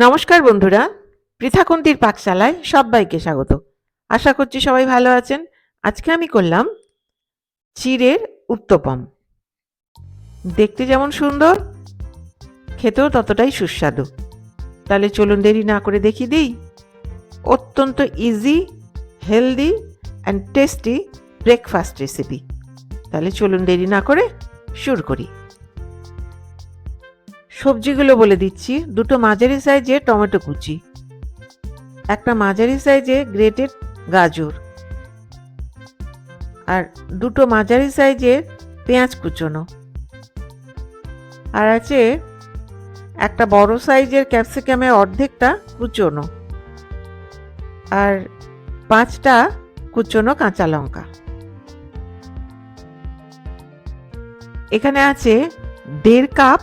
নমস্কার বন্ধুরা, পৃথাকুন্তির পাকশালায় সবাইকে স্বাগত। আশা করছি সবাই ভালো আছেন। আজকে আমি করলাম চিড়ের উত্তপম। দেখতে যেমন সুন্দর, খেতেও ততটাই সুস্বাদু। তাহলে চলুন দেরি না করে দেখি দিই। অত্যন্ত easy healthy and tasty breakfast recipe তাহলে চলুন দেরি না করে শুরু করি। সবজিগুলো বলে দিচ্ছি। দুটো মাঝারি সাইজে টমেটো কুচি। একটা মাঝারি সাইজে গ্রেটেড গাজর। আর দুটো মাঝারি সাইজের পেঁয়াজ কুচোনো। আর আছে একটা বড় সাইজের ক্যাপসিকামের অর্ধেকটা কুচোনো। আর পাঁচটা কুচোনো কাঁচা লঙ্কা। এখানে আছে দেড় কাপ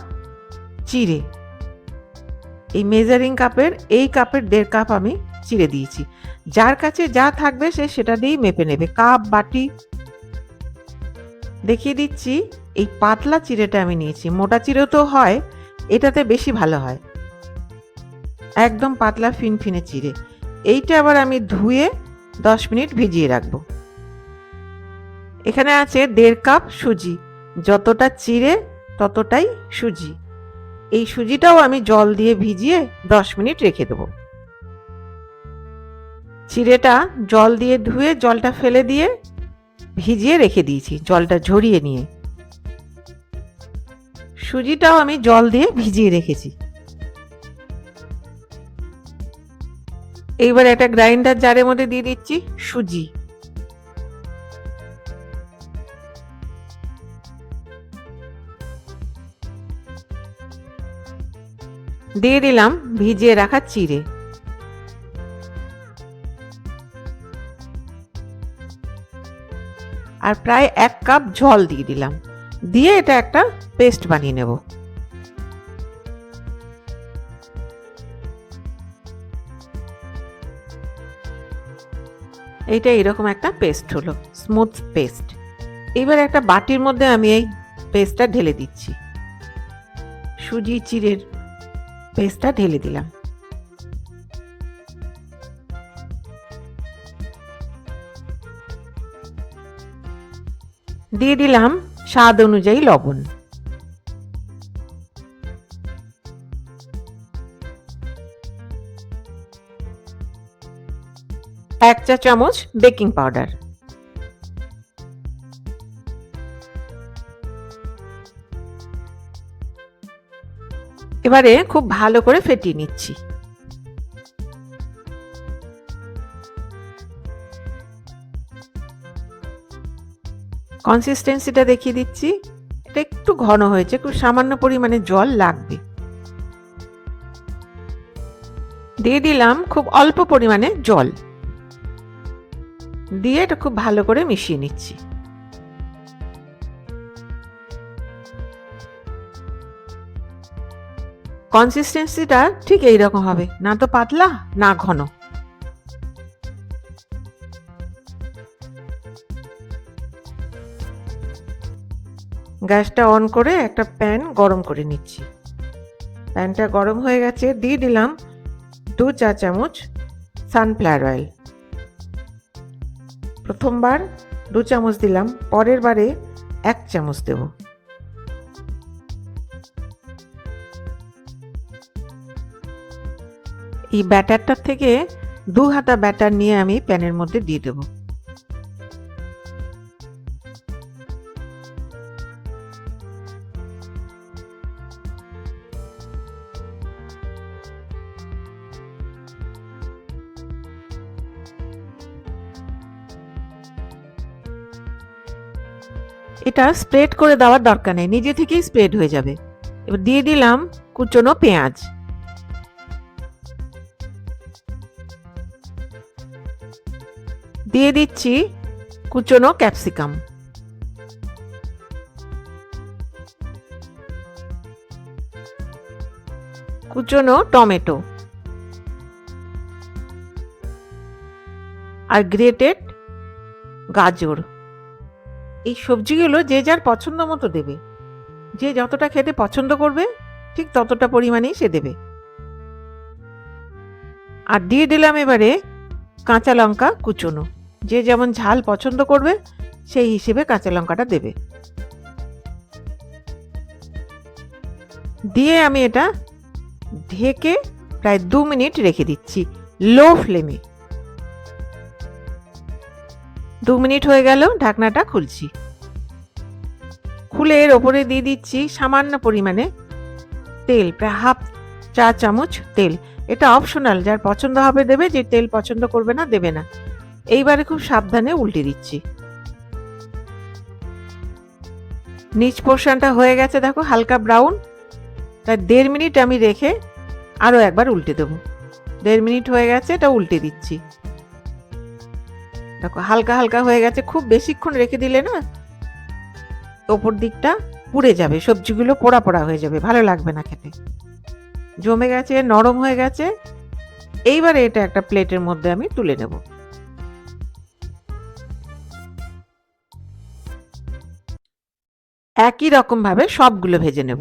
চিড়ে। এই মেজারিং কাপের এই কাপের দেড় কাপ আমি চিড়ে দিয়েছি। যার কাছে যা থাকবে সে সেটা দিয়েই মেপে নেবে। কাপ বাটি। দেখিয়ে দিচ্ছি, এই পাতলা চিড়েটা আমি নিয়েছি। মোটা চিড়েও তো হয়, এটাতে বেশি ভালো হয়। একদম পাতলা, ফিনফিনে চিড়ে। এইটা আবার আমি ধুয়ে দশ মিনিট ভিজিয়ে রাখব। এখানে আছে দেড় কাপ সুজি। যতটা চিড়ে, ততটাই সুজি। এই সুজিটাও আমি জল দিয়ে ভিজিয়ে দশ মিনিট রেখে দেব। চিড়েটা জল দিয়ে ধুয়ে জলটা ফেলে দিয়ে ভিজিয়ে রেখে দিয়েছি, জলটা ঝরিয়ে নিয়ে। সুজিটাও আমি জল দিয়ে ভিজিয়ে রেখেছি। এইবার একটা গ্রাইন্ডার জারের মধ্যে দিয়ে দিচ্ছি সুজি। দিয়ে দিলাম ভিজিয়ে রাখা চিড়ে। আর প্রায় এক কাপ জল দিয়ে দিলাম। দিয়ে এটা একটা পেস্ট বানিয়ে নেব। এইটা এরকম একটা পেস্ট হলো, স্মুথ পেস্ট। এবার একটা বাটির মধ্যে আমি এই পেস্টটা ঢেলে দিচ্ছি। সুজি, চিড়ের পেস্টটা ঢেলে দিলাম। দিয়ে দিলাম স্বাদ অনুযায়ী লবণ। এক চা চামচ বেকিং পাউডার। এবারে খুব ভালো করে ফেটিয়ে নিচ্ছি। কনসিস্টেন্সিটা দেখিয়ে দিচ্ছি। এটা একটু ঘন হয়েছে, খুব সামান্য পরিমাণে জল লাগবে। দিয়ে দিলাম খুব অল্প পরিমাণে জল। দিয়ে এটা খুব ভালো করে মিশিয়ে নিচ্ছি। কনসিস্টেন্সিটা ঠিক এই রকম হবে। না তো পাতলা, না ঘন। গ্যাসটা অন করে একটা প্যান গরম করে নিচ্ছি। প্যানটা গরম হয়ে গেছে, দিয়ে দিলাম দু চা চামচ সানফ্লাওয়ার অয়েল প্রথমবার দু চামচ দিলাম, পরের বারে এক চামচ দেবো। এই ব্যাটারটার থেকে দু হাতা ব্যাটার নিয়ে আমি প্যানের মধ্যে দিয়ে দেব। এটা স্প্রেড করে দেওয়ার দরকার নেই, নিজে থেকেই স্প্রেড হয়ে যাবে। এবার দিয়ে দিলাম কুচনো পেঁয়াজ। দিয়ে দিচ্ছি কুচনো ক্যাপসিকাম। কুচনো টমেটো। আর গ্রেটেড গাজর। এই সবজিগুলো যে যার পছন্দ মতো দেবে। যে যতটা খেতে পছন্দ করবে, ঠিক ততটা পরিমাণেই সে দেবে। আর দিয়ে দিলাম এবারে কাঁচা লঙ্কা কুচোনো। যে যেমন ঝাল পছন্দ করবে, সেই হিসেবে কাঁচা লঙ্কাটা দেবে। দিয়ে আমি এটা ঢেকে প্রায় দু মিনিট রেখে দিচ্ছি, লো ফ্লেমে। দু মিনিট হয়ে গেল, ঢাকনাটা খুলছি। খুলে এর ওপরে দিয়ে দিচ্ছি সামান্য পরিমাণে তেল, প্রায় হাফ চা চামচ তেল। এটা অপশনাল, যার পছন্দ হবে দেবে, যে তেল পছন্দ করবে না, দেবে না। এইবারে খুব সাবধানে উল্টে দিচ্ছি। নিচ পোর্শনটা হয়ে গেছে, দেখো, হালকা ব্রাউন তাই দেড় মিনিট আমি রেখে আরও একবার উল্টে দেবো। দেড় মিনিট হয়ে গেছে, এটা উল্টে দিচ্ছি। দেখো, হালকা হালকা হয়ে গেছে, খুব বেশিক্ষণ রেখে দিলে না, ওপর দিকটা পুড়ে যাবে, সবজিগুলো পোড়া পোড়া হয়ে যাবে, ভালো লাগবে না খেতে। জমে গেছে, নরম হয়ে গেছে। এইবারে এটা একটা প্লেটের মধ্যে আমি তুলে নেব। একই রকম ভাবে সবগুলো ভেজে নেব।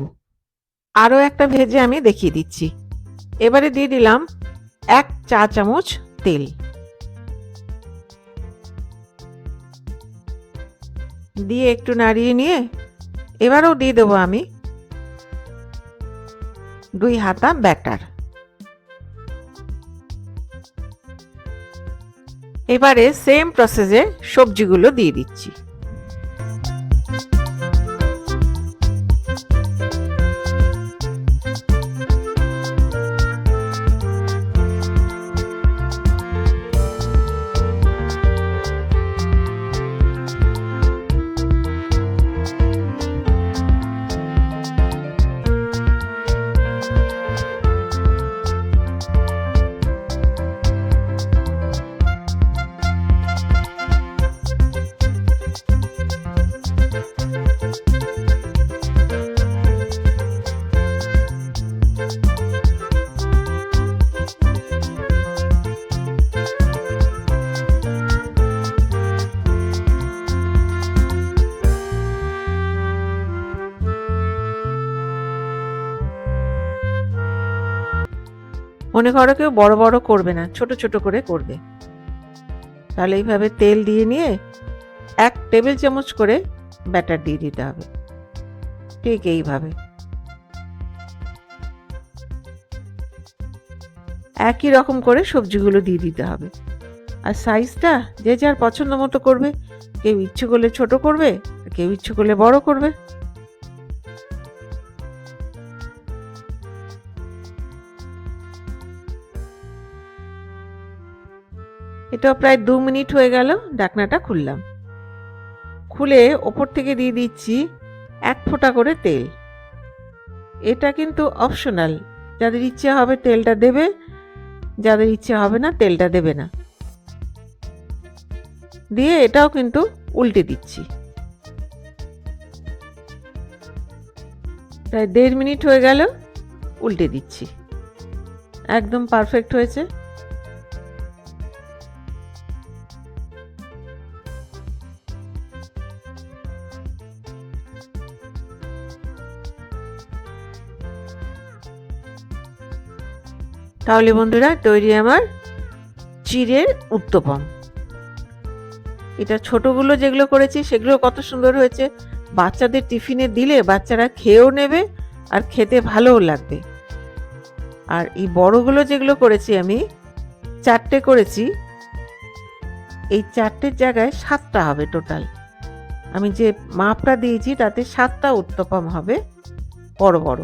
আরও একটা ভেজে আমি দেখিয়ে দিচ্ছি। এবারে দিয়ে দিলাম এক চা চামচ তেল। দিয়ে একটু নাড়িয়ে নিয়ে এবারেও দিয়ে দেবো আমি দুই হাতা ব্যাটার। এবারে সেম প্রসেসে সবজিগুলো দিয়ে দিচ্ছি। মনে করো কেউ বড় বড় করবে না, ছোট ছোট করে করবে। তাহলে এইভাবে তেল দিয়ে নিয়ে এক টেবিল চামচ করে ব্যাটার দিয়ে দিতে হবে। ঠিক এইভাবে। একই রকম করে সবজিগুলো দিয়ে দিতে হবে। আর সাইজটা যে যার পছন্দ মতো করবে, কেউ ইচ্ছে করলে ছোট করবে কেউ ইচ্ছে করলে বড় করবে। এটা প্রায় দু মিনিট হয়ে গেল ঢাকনাটা খুললাম। খুলে ওপর থেকে দিয়ে দিচ্ছি এক ফোঁটা করে তেল। এটা কিন্তু অপশনাল। যাদের ইচ্ছে হবে তেলটা দেবে, যাদের ইচ্ছে হবে না তেলটা দেবে না। দিয়ে এটাও কিন্তু উল্টে দিচ্ছি। প্রায় দেড় মিনিট হয়ে গেল, উল্টে দিচ্ছি। একদম পারফেক্ট হয়েছে। তাহলে বন্ধুরা, তৈরি আমার চিড়ের উত্তপম। এটা ছোটগুলো যেগুলো করেছি, সেগুলো কত সুন্দর হয়েছে। বাচ্চাদের টিফিনে দিলে বাচ্চারা খেয়েও নেবে আর খেতে ভালোও লাগবে। আর এই বড়গুলো যেগুলো করেছি আমি, চারটে করেছি। এই চারটের জায়গায় সাতটা হবে টোটাল। আমি যে মাপটা দিয়েছি, তাতে সাতটা উত্তপম হবে। বড় বড়।